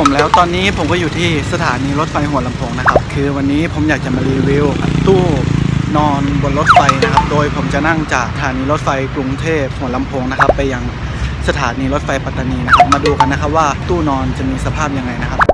ผมแล้วตอนนี้ผมก็อยู่ที่สถานีรถไฟหัวลำโพงนะครับ คือวันนี้ผมอยากจะมารีวิวตู้นอนบนรถไฟนะครับ โดยผมจะนั่งจากสถานีรถไฟกรุงเทพหัวลำโพงนะครับ ไปยังสถานีรถไฟปัตตานีนะครับ มาดูกันนะครับว่าตู้นอนจะมีสภาพยังไงนะครับ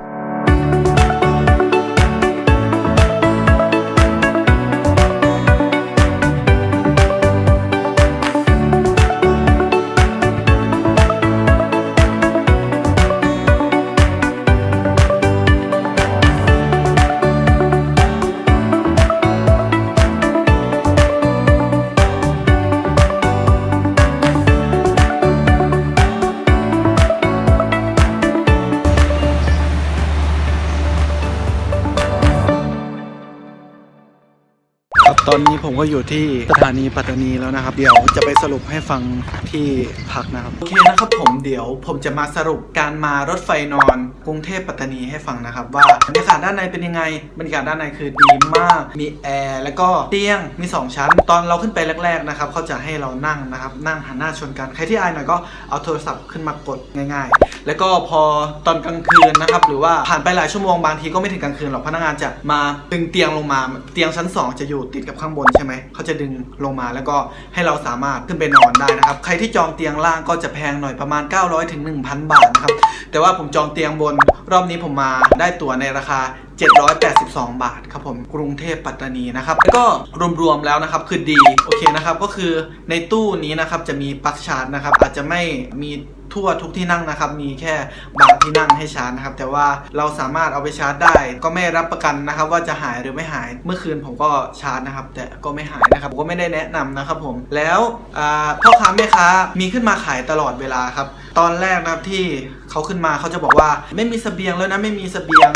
ครับตอนนี้ผมก็อยู่ที่สถานีปัตตานีแล้วนะครับ เดี๋ยวจะไปสรุปให้ฟังที่พักนะครับ โอเคนะครับผมเดี๋ยวผมจะมาสรุปการมารถไฟนอนกรุงเทพปัตตานีให้ฟังนะครับ ว่าบรรยากาศด้านในเป็นยังไง บรรยากาศด้านในคือดีมาก มีแอร์แล้วก็เตียงมี 2 ชั้น ตอนเราขึ้นไปแรก ๆนะครับเขาจะให้เรานั่งนะครับ นั่งหันหน้าชนกัน ใครที่อายหน่อยก็เอาโทรศัพท์ขึ้นมากดง่าย ๆ แล้วก็พอตอนกลางคืนนะครับหรือว่าผ่านไปหลายชั่วโมงบางทีก็ไม่ถึงกลางคืนหรอกพนักงานจะมาดึงเตียงลงมาเตียงชั้น 2 จะอยู่ติดกับข้างบนใช่ไหมเขาจะดึงลงมาแล้วก็ให้เราสามารถขึ้นไปนอนได้นะครับ ใครที่จองเตียงล่างก็จะแพงหน่อยประมาณ 900ถึง1,000 บาทนะครับ แต่ว่าผมจองเตียงบน รอบนี้ผมมาได้ตั๋วในราคา 782 บาทครับผมกรุงเทพปัตตานีนะครับแล้วก็รวมๆแล้วนะครับคือดีโอเคนะครับก็คือในตู้นี้นะครับจะมีปลั๊กชาร์จนะครับอาจจะไม่มี ทั่วทุกที่นั่งนะครับ มีแค่บางที่นั่งให้ชาร์จนะครับ แต่ว่าเราสามารถเอาไปชาร์จได้ ก็ไม่รับประกันนะครับ ว่าจะหายหรือไม่หาย เมื่อคืนผมก็ชาร์จนะครับ แต่ก็ไม่หายนะครับผมก็ไม่ได้แนะนำนะครับผม แล้วพ่อค้าแม่ค้ามีขึ้นมาขายตลอดเวลาครับ ตอนแรกนะครับที่เขาขึ้นมาเขาจะบอกว่า ไม่มีเสบียงแล้วนะไม่มีเสบียง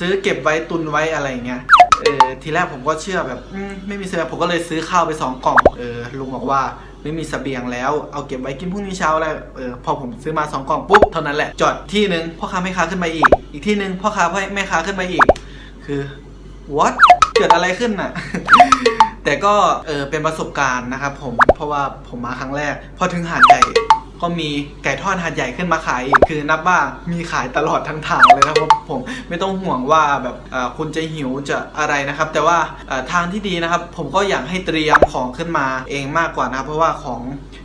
ซื้อเก็บไว้ตุนไว้อะไรอย่างเงี้ยเออทีแรกผมก็เชื่อแบบมไม่มีเสบียงผมก็เลยซื้อข้าวไปสองกล่องเออลุงบอกว่า ไม่มีเสบียงแล้วเอาเก็บไว้กินพรุ่งนี้เช้าอะไรเออพอผมซื้อมาสองกล่องปุ๊บเท่านั้นแหละ จอดที่หนึ่งพ่อค้าแม่ค้าขึ้นมาอีก อีกที่หนึ่งพ่อค้าแม่ค้าขึ้นมาอีก คือ what เกิดอะไรขึ้นน่ะ แต่ก็เออเป็นประสบการณ์นะครับผมเพราะว่าผมมาครั้งแรก พอถึงหาดใหญ่ ก็มีไก่ทอดหาดใหญ่ขึ้นมาขายอีกคือนับว่ามีขายตลอดทั้งทางเลยนะครับผมไม่ต้องห่วงว่าแบบคุณจะหิวจะอะไรนะครับ แต่ว่าทางที่ดีนะครับ ผมก็อยากให้เตรียมของขึ้นมาเองมากกว่านะครับเพราะว่าของ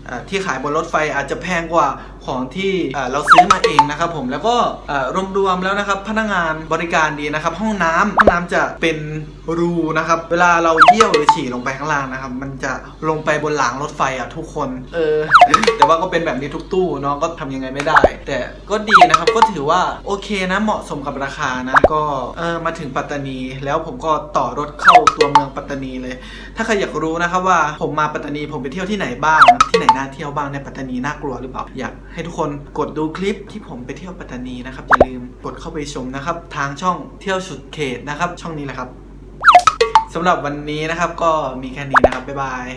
อที่ขายบนรถไฟอาจจะแพงกว่า ของที่เอ่อเราซื้อมาเองนะครับผมแล้วก็เอ่อรวมๆแล้วนะครับพนักงานบริการดีนะครับ ห้องน้ำห้องน้ำจะเป็นรูนะครับ เวลาเราเยี่ยวหรือฉี่ลงไปข้างล่างนะครับ มันจะลงไปบนหลังรถไฟอะทุกคน เออ แต่ว่าก็เป็นแบบนี้ทุกตู้เนาะก็ทำยังไงไม่ได้ แต่ก็ดีนะครับ ก็ถือว่าโอเคนะเหมาะสมกับราคานะ ก็เออมาถึงปัตตานี แล้วผมก็ต่อรถเข้าตัวเมืองปัตตานีเลย ถ้าใครอยากรู้นะครับว่าผมมาปัตตานีผมไปเที่ยวที่ไหนบ้าง ที่ไหนน่าเที่ยวบ้างในปัตตานีน่ากลัวหรือเปล่าอยากให้ทุกคนกดดูคลิปที่ผมไปเที่ยวปัตตานีนะครับ อย่าลืมกดเข้าไปชมนะครับ ทางช่องเที่ยวสุดเขตนะครับ ช่องนี้แหละครับสำหรับวันนี้นะครับก็มีแค่นี้นะครับบ๊ายบาย